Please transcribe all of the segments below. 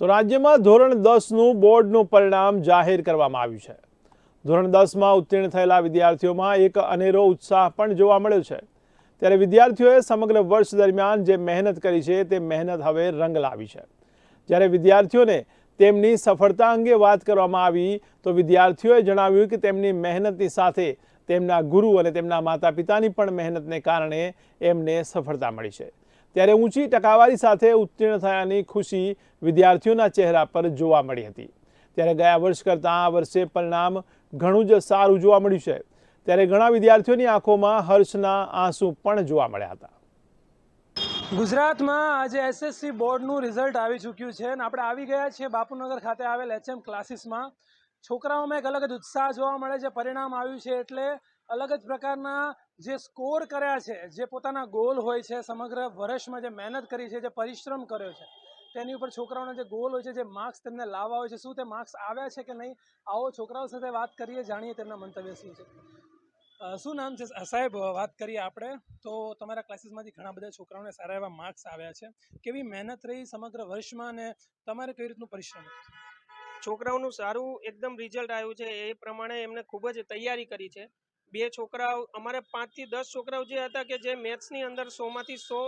તો રાજ્યમાં ધોરણ દસનું બોર્ડનું પરિણામ જાહેર કરવામાં આવ્યું છે. ધોરણ દસમાં ઉત્તીર્ણ થયેલા વિદ્યાર્થીઓમાં એક અનેરો ઉત્સાહ પણ જોવા મળ્યો છે. ત્યારે વિદ્યાર્થીઓએ સમગ્ર વર્ષ દરમિયાન જે મહેનત કરી છે તે મહેનત હવે રંગ લાવી છે. જ્યારે વિદ્યાર્થીઓને તેમની સફળતા અંગે વાત કરવામાં આવી તો વિદ્યાર્થીઓએ જણાવ્યું કે તેમની મહેનતની સાથે તેમના ગુરુ અને તેમના માતા પિતાની પણ મહેનતને કારણે એમને સફળતા મળી છે. ત્યારે ઊંચી ટકાવારી સાથે ઉત્તીર્ણ થયાની ખુશી વિદ્યાર્થીઓના ચહેરા પર જોવા મળી હતી. ત્યારે ગયા વર્ષ કરતાં આ વર્ષે પરિણામ ઘણું જ સારું જોવા મળ્યું છે. ત્યારે ઘણા વિદ્યાર્થીઓની આંખોમાં હર્ષના આંસુ પણ જોવા મળ્યા હતા. ગુજરાતમાં આજે એસએસસી બોર્ડનું રિઝલ્ટ આવી ચૂક્યું છે અને આપણે આવી ગયા છીએ બાપુનગર ખાતે આવેલ એચએમ ક્લાસીસમાં છોકરાઓમાં એક અલગ જ ઉત્સાહ જોવા મળે છે, પરિણામ આવ્યું છે એટલે અલગ જ પ્રકારના જે સ્કોર કર્યા છે, જે પોતાના ગોલ હોય છે, સમગ્ર વર્ષમાં જે મહેનત કરી છે, જે પરિશ્રમ કર્યો છે, તેની ઉપર છોકરાઓના જે ગોલ હોય છે, જે માર્ક્સ તેમને લાવવા હોય છે, શું તે માર્ક્સ આવ્યા છે કે નહીં, આવો છોકરાઓ સાથે વાત કરીએ, જાણીએ તેમના મંતવ્ય શું છે. શું નામ છે? સાહેબ, વાત કરીએ આપણે. તો તમારા ક્લાસીસમાંથી ઘણા બધા છોકરાઓને સારા એવા માર્ક્સ આવ્યા છે. કેવી મહેનત રહી સમગ્ર વર્ષમાં અને તમારે કઈ રીતનું પરિશ્રમ છોકરાઓનું સારું એકદમ રિઝલ્ટ આવ્યું છે. એ પ્રમાણે એમને ખૂબ જ તૈયારી કરી છે. બે છોકરાઓ, અમારે પાંચથી દસ છોકરાઓ જે હતા કે જે મેથ્સની અંદર સોમાંથી સો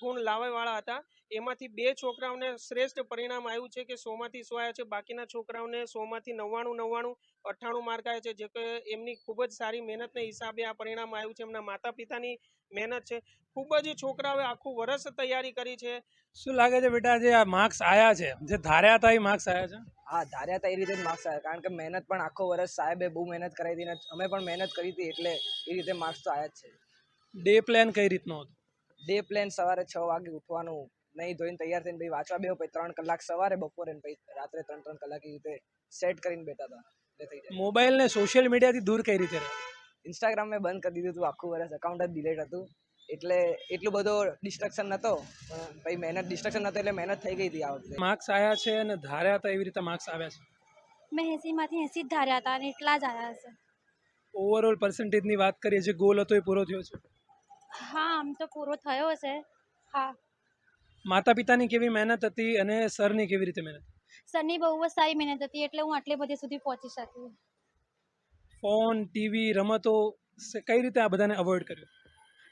ગુણ લાવવાવાળા હતા, એમાંથી બે છોકરાઓને શ્રેષ્ઠ પરિણામ આવ્યું છે કે સોમાંથી સો આવ્યા છે, બાકીના છોકરાઓને સોમાંથી નવ્વાણું નવ્વાણું, અઠ્ઠાણું માર્ક આવ્યા છે, જે કે એમની ખૂબ જ સારી મહેનતને હિસાબે આ પરિણામ આવ્યું છે, એમના માતા પિતાની મહેનત છે. ખૂબ જ છોકરાઓએ આખું વર્ષ તૈયારી કરી છે. શું લાગે છે બેટા, જે આ માર્ક્સ આવ્યા છે? જે ધાર્યા હતા એ માર્ક્સ આવ્યા છે? હા ધાર્યા હતા એ રીતે જ માર્ક્સ આવ્યા. કારણ કે મહેનત પણ આખો વર્ષ સાહેબે બહુ મહેનત કરાવી હતી ને અમે પણ મહેનત કરી હતી એટલે એ રીતે માર્ક્સ તો આવ્યા જ છે. ડે પ્લાન કઈ રીતનો હતો? ડે પ્લાન સવારે છ વાગે ઉઠવાનું નહીં ધોઈને તૈયાર થઈને પછી વાંચવા બેહો પછી ત્રણ કલાક સવારે બપોરે ને પછી રાત્રે ત્રણ ત્રણ કલાક એ રીતે સેટ કરીને બેઠા હતા. મોબાઈલ ને સોશિયલ મીડિયાથી દૂર કઈ રીતે ઇન્સ્ટાગ્રામ મેં બંધ કરી દીધું હતું આખું વર્ષ એકાઉન્ટ જ ડિલેટ હતું. એટલે એટલું બધો ડિસ્ટ્રક્શન નહોતો ભાઈ પછી મહેનત ડિસ્ટ્રક્શન નહોતો એટલે મહેનત થઈ ગઈ હતી આ વખતે. માર્ક્સ આવ્યા છે અને ધાર્યા હતા એવી રીતે માર્ક્સ આવ્યા છે? મેં એંસીમાંથી એંસી જ ધાર્યા હતા અને એટલા જ આવ્યા છે ઓવરઓલ પર્સન્ટેજની વાત કરીએ જે ગોલ હતો એ પૂરો થયો છે? હા આમ તો પૂરો થયો છે હા. માતા પિતાની કેવી મહેનત હતી અને સરની કેવી રીતે મહેનત? સરની બહુ જ સારી મહેનત હતી એટલે હું આટલી બધી સુધી પહોંચી શકી. ફોન ટીવી રમતો સ- કઈ રીતે આ બધાને અવોઇડ કર્યું?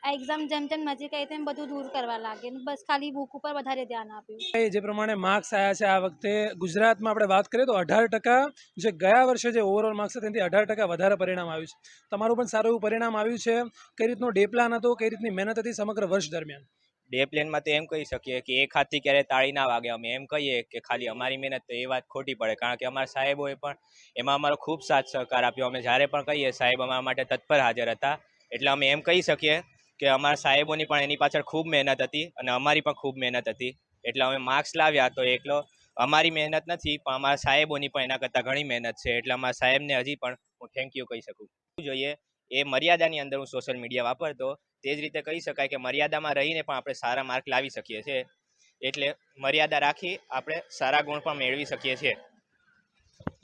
આ એક્ઝામ જેમ જેમ નજીક આવી તેમ બધું દૂર કરવા લાગે બસ ખાલી બુક ઉપર વધારે ધ્યાન આપ્યું. જે પ્રમાણે માર્ક્સ આવ્યા છે આ વખતે ગુજરાતમાં આપણે વાત કરીએ તો અઢાર ટકા જે ગયા વર્ષે જે ઓવરઓલ માર્ક્સ હતા તેનાથી અઢાર ટકા વધારે પરિણામ આવ્યું છે. તમારું પણ સારું એવું પરિણામ આવ્યું છે. કઈ રીતનો ડે પ્લાન હતો કઈ રીતની મહેનત હતી સમગ્ર વર્ષ દરમિયાન? ડે પ્લેનમાં તો એમ કહી શકીએ કે એક હાથથી ક્યારે તાળી ના વાગે અમે. એમ કહીએ કે ખાલી અમારી મહેનત તો એ વાત ખોટી પડે. કારણ કે અમારા સાહેબોએ પણ એમાં અમારો ખૂબ સાથ સહકાર આપ્યો. અમે જ્યારે પણ કહીએ સાહેબ અમારા માટે તત્પર હાજર હતા. એટલે અમે એમ કહી શકીએ કે અમારા સાહેબોની પણ એની પાછળ ખૂબ મહેનત હતી અને અમારી પણ ખૂબ મહેનત હતી. એટલે અમે માર્ક્સ લાવ્યા તો એકલો, અમારી મહેનત નથી, પણ અમારા સાહેબોની પણ એના કરતાં ઘણી મહેનત છે. એટલે અમારા સાહેબને હજી પણ હું થેન્ક યુ કહી શકું. જોઈએ? એ મર્યાદાની અંદર હું સોશિયલ મીડિયા વાપરતો, તે જ રીતે કહી શકાય કે મર્યાદામાં રહીને પણ આપણે સારા માર્ક લાવી શકીએ છીએ. એટલે મર્યાદા રાખી આપણે સારા ગુણ પણ મેળવી શકીએ છીએ.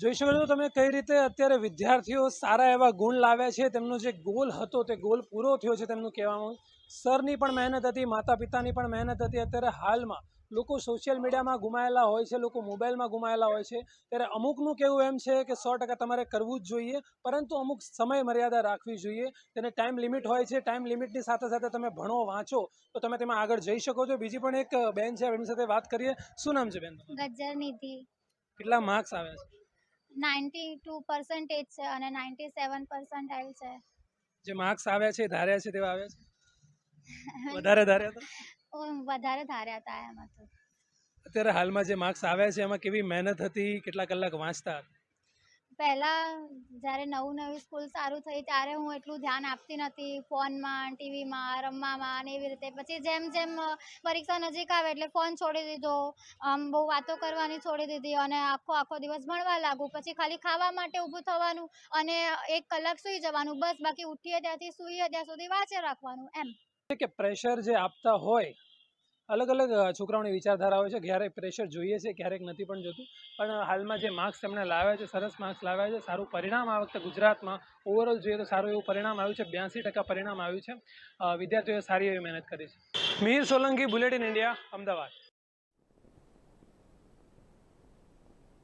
જોઈ શકો છો તમે કઈ રીતે અત્યારે વિદ્યાર્થીઓ સારા એવા ગુણ લાવ્યા છે. તેમનો જે ગોલ હતો તે ગોલ પૂરો થયો છે તેમનું કહેવાનું. સરની પણ મહેનત હતી માતા પિતાની પણ મહેનત હતી. અત્યારે હાલમાં લોકો સોશિયલ મીડિયામાં ગુમાયેલા હોય છે લોકો મોબાઈલમાં ગુમાયેલા હોય છે. ત્યારે અમુકનું કહેવું એમ છે કે સો ટકા તમારે કરવું જ જોઈએ પરંતુ અમુક સમય મર્યાદા રાખવી જોઈએ. તેને ટાઈમ લિમિટ હોય છે ટાઈમ લિમિટની સાથે સાથે તમે ભણો વાંચો તો તમે તેમાં આગળ જઈ શકો છો. બીજી પણ એક બેન છે એમની સાથે વાત કરીએ. શું નામ છે બેન? ગજર નિધિ. કેટલા માર્ક્સ આવ્યા છે? નાઇન્ટી ટુ પર્સન્ટેજ છે અને નાઇન્ટી સેવન પર્સન્ટાઇલ છે. જે માર્ક્સ આવ્યા છે ધાર્યા છે તેવા આવ્યા છે? વધારે ધાર્યા હતા? વધારે ધાર્યા હતા એમાં તો. અત્યારે હાલમાં જે માર્ક્સ આવ્યા છે એમાં કેવી મહેનત હતી કેટલા કલાક વાંચતા હતા? પહેલાં જ્યારે નવું નવી સ્કૂલ સારું થઈ ત્યારે હું એટલું ધ્યાન આપતી નથી ફોનમાં, ટીવીમાં, રમવામાં અને એવી રીતે. પછી જેમ જેમ પરીક્ષા નજીક આવે એટલે ફોન છોડી દીધો. આમ બહુ વાતો કરવાની છોડી દીધી અને આખો આખો દિવસ ભણવા લાગુ. પછી ખાલી ખાવા માટે ઊભું થવાનું અને એક કલાક સૂઈ જવાનું. બસ બાકી ઉઠીએ ત્યાંથી, સૂઈએ ત્યાં સુધી વાંચે રાખવાનું, એમ. કે પ્રેશર જે આપતા હોય અલગ અલગ છોકરાઓની વિચારધારા હોય છે, ક્યારેક પ્રેશર જોઈએ છે, ક્યારેક નથી પણ જોતું. પણ હાલમાં જે માર્ક્સ એમણે લાવ્યા છે, સરસ માર્ક્સ લાવ્યા છે, સારું પરિણામ આ વખતે ગુજરાતમાં ઓવરઓલ જોઈએ તો સારું એવું પરિણામ આવ્યું છે, બ્યાસી ટકા પરિણામ આવ્યું છે. વિદ્યાર્થીઓએ સારી એવી મહેનત કરી છે. Mir Solanki bulletin India Ahmedabad.